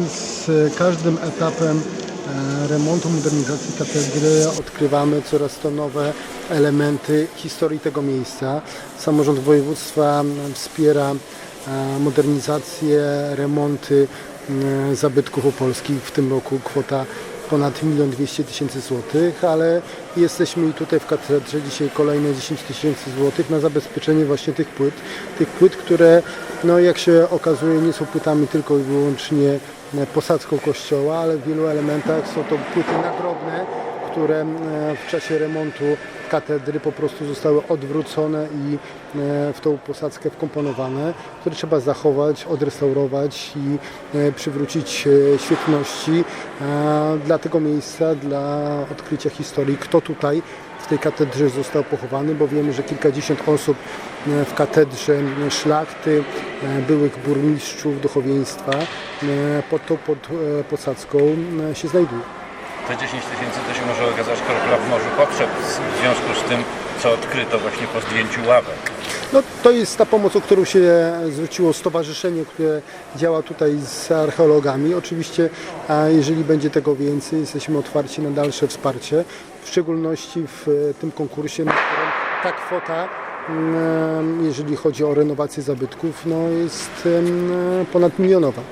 Z każdym etapem e, remontu, modernizacji katedry odkrywamy coraz to nowe elementy historii tego miejsca. Samorząd województwa wspiera e, modernizację, remonty zabytków opolskich. W tym roku kwota ponad 1 200 tysięcy złotych, ale jesteśmy i tutaj w katedrze dzisiaj kolejne 10 tysięcy złotych na zabezpieczenie właśnie tych płyt. Tych płyt, które no jak się okazuje nie są płytami tylko i wyłącznie e, posadzką kościoła, ale w wielu elementach są to płyty nagrobne, które e, w czasie remontu katedry po prostu zostały odwrócone i e, w tą posadzkę wkomponowane, które trzeba zachować, odrestaurować i e, przywrócić świetności dla tego miejsca, dla odkrycia historii, kto tutaj w tej katedrze został pochowany, bo wiemy, że kilkadziesiąt osób w katedrze szlachty, byłych burmistrzów, duchowieństwa pod tą pod, posadzką e, się znajduje. Te 10 tysięcy to się może okazać kropla w morzu potrzeb w związku z tym, co odkryto właśnie po zdjęciu ławek. No, to jest ta pomoc, o którą się zwróciło stowarzyszenie, które działa tutaj z archeologami. Oczywiście, jeżeli będzie tego więcej, jesteśmy otwarci na dalsze wsparcie, w szczególności w tym konkursie, na którym ta kwota, mm, jeżeli chodzi o renowację zabytków, no, jest em, ponad milionowa.